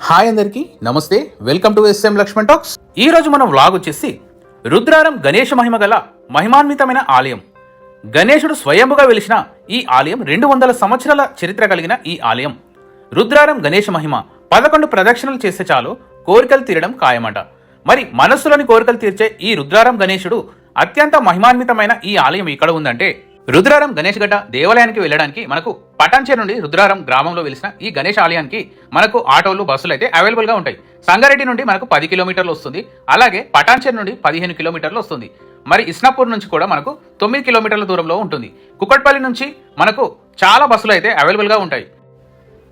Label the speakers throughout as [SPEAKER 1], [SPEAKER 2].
[SPEAKER 1] Hi అందరికీ నమస్తే welcome to SM Lakshman talks ఈ రోజు మనం వ్లాగ్ వచ్చేసి రుద్రారం గణేష మహిమ గల మహిమాన్వితమైన ఆలయం. గణేశుడు స్వయంగా వెలిసిన ఈ ఆలయం రెండు వందల సంవత్సరాల చరిత్ర కలిగిన ఈ ఆలయం. రుద్రారం గణేష మహిమ పదకొండు ప్రదక్షిణలు చేస్తే చాలు కోరికలు తీరడం ఖాయమట. మరి మనస్సులోని కోరికలు తీర్చే ఈ రుద్రారం గణేశుడు అత్యంత మహిమాన్వితమైన ఈ ఆలయం ఇక్కడ ఉందంటే రుద్రారం గణేష్గడ్డ దేవాలయానికి వెళ్ళడానికి మనకు పటాన్చేరు నుండి రుద్రారం గ్రామంలో వెలిసిన ఈ గణేష్ ఆలయానికి మనకు ఆటోలు బస్సులు అయితే అవైలబుల్గా ఉంటాయి. సంగారెడ్డి నుండి మనకు పది కిలోమీటర్లు వస్తుంది. అలాగే పటాన్చేరు నుండి పదిహేను కిలోమీటర్లు వస్తుంది. మరి ఇస్నాపూర్ నుంచి కూడా మనకు తొమ్మిది కిలోమీటర్ల దూరంలో ఉంటుంది. కుక్కట్పల్లి నుంచి మనకు చాలా బస్సులు అయితే అవైలబుల్గా ఉంటాయి.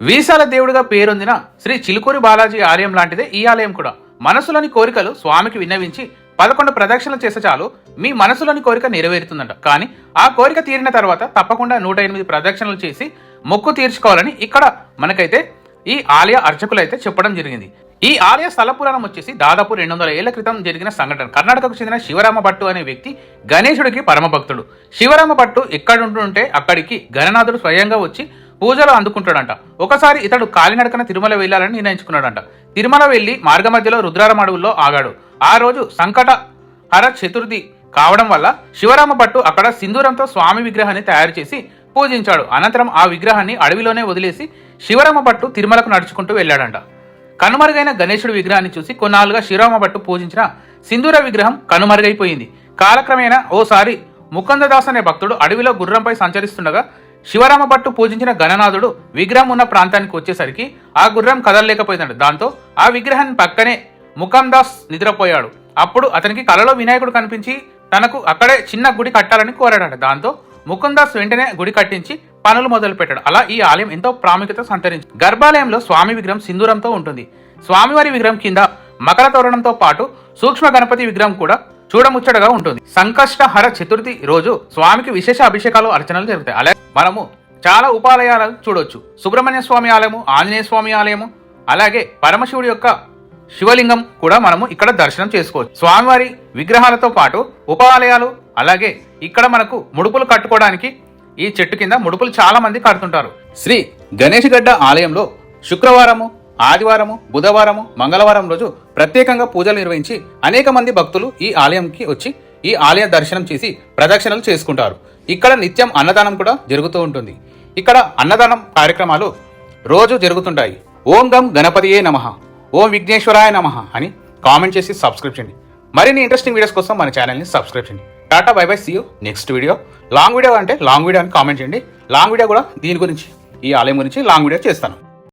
[SPEAKER 1] వీసాల దేవుడిగా పేరొందిన శ్రీ చిలుకూరి బాలాజీ ఆలయం లాంటిదే ఈ ఆలయం కూడా. మనసులోని కోరికలు స్వామికి విన్నవించి పదకొండు ప్రదక్షిణలు చేస్తే చాలు మీ మనసులోని కోరిక నెరవేరుతుందంట. కానీ ఆ కోరిక తీరిన తర్వాత తప్పకుండా నూట ఎనిమిది ప్రదక్షిణలు చేసి మొక్కు తీర్చుకోవాలని ఇక్కడ మనకైతే ఈ ఆలయ అర్చకులు అయితే చెప్పడం జరిగింది. ఈ ఆలయ స్థల పురాణం వచ్చేసి దాదాపు రెండు వందల ఏళ్ళ క్రితం జరిగిన సంఘటన. కర్ణాటకకు చెందిన శివరామ భట్టు అనే వ్యక్తి గణేశుడికి పరమ భక్తుడు శివరామ భట్టు ఎక్కడుంటుంటే అక్కడికి గణనాథుడు స్వయంగా వచ్చి పూజలు అందుకుంటాడంట. ఒకసారి ఇతడు కాలినడకన తిరుమల వెళ్ళాలని నిర్ణయించుకున్నాడంట. తిరుమల వెళ్ళి మార్గమధ్యలో రుద్రారం అడవుల్లో ఆగాడు. ఆ రోజు సంకట హర చతుర్థి కావడం వల్ల శివరామ భట్టు అక్కడ సింధూరంతో స్వామి విగ్రహాన్ని తయారు చేసి పూజించాడు. అనంతరం ఆ విగ్రహాన్ని అడవిలోనే వదిలేసి శివరామ భట్టు తిరుమలకు నడుచుకుంటూ వెళ్ళాడంట. కనుమరుగైన గణేశుడి విగ్రహాన్ని చూసి కొన్నాళ్ళుగా శివరామ భట్టు పూజించిన సింధూర విగ్రహం కనుమరుగైపోయింది. కాలక్రమేణా ఓసారి ముకుందదాస్ అనే భక్తుడు అడవిలో గుర్రంపై సంచరిస్తుండగా శివరామ భట్టు పూజించిన గణనాథుడు విగ్రహం ఉన్న ప్రాంతానికి వచ్చేసరికి ఆ గుర్రం కదలలేకపోయిందంట. దాంతో ఆ విగ్రహాన్ని పక్కనే ముఖందాస్ నిద్రపోయాడు. అప్పుడు అతనికి కలలో వినాయకుడు కనిపించి తనకు అక్కడే చిన్న గుడి కట్టాలని కోరాడట. దాంతో ముకుందాస్ వెంటనే గుడి కట్టించి పనులు మొదలు పెట్టాడు అలా ఈ ఆలయం ఎంతో ప్రాముఖ్యత సంతరించి గర్భాలయంలో స్వామి విగ్రహం సింధూరంతో ఉంటుంది. స్వామివారి విగ్రహం కింద మకర తోరణంతో పాటు సూక్ష్మ గణపతి విగ్రహం కూడా చూడముచ్చటగా ఉంటుంది. సంకష్టహర చతుర్థి రోజు స్వామికి విశేష అభిషేకాలు అర్చనలు జరుగుతాయి. అలాగే మనము చాలా ఉపాలయాలను చూడొచ్చు. సుబ్రహ్మణ్య స్వామి ఆలయము ఆంజనేయ స్వామి ఆలయము అలాగే పరమశివుడి యొక్క శివలింగం కూడా మనము ఇక్కడ దర్శనం చేసుకోవచ్చు. స్వామివారి విగ్రహాలతో పాటు ఉపాలయాలు అలాగే ఇక్కడ మనకు ముడుపులు కట్టుకోవడానికి ఈ చెట్టు కింద ముడుపులు చాలా మంది కడుతుంటారు. శ్రీ గణేష్ గడ్డ ఆలయంలో శుక్రవారము ఆదివారము బుధవారము మంగళవారం రోజు ప్రత్యేకంగా పూజలు నిర్వహించి అనేక మంది భక్తులు ఈ ఆలయంకి వచ్చి ఈ ఆలయ దర్శనం చేసి ప్రదక్షిణలు చేసుకుంటారు. ఇక్కడ నిత్యం అన్నదానం కూడా జరుగుతూ ఉంటుంది. ఇక్కడ అన్నదానం కార్యక్రమాలు రోజు జరుగుతుంటాయి. ఓం గం గణపతియే నమః. ఓం విఘ్నేశ్వరాయ నమ అని కామెంట్ చేసి సబ్స్క్రైబ్ చేయండి. మరిన్ని ఇంట్రెస్టింగ్ వీడియోస్ కోసం మన ఛానల్ని సబ్స్క్రైబ్ చేయండి. Tata bye bye see you next video long video అంటే లాంగ్ వీడియో అని కామెంట్ చేయండి. లాంగ్ వీడియో కూడా దీని గురించి ఈ ఆలయం గురించి లాంగ్ వీడియో చేస్తాను.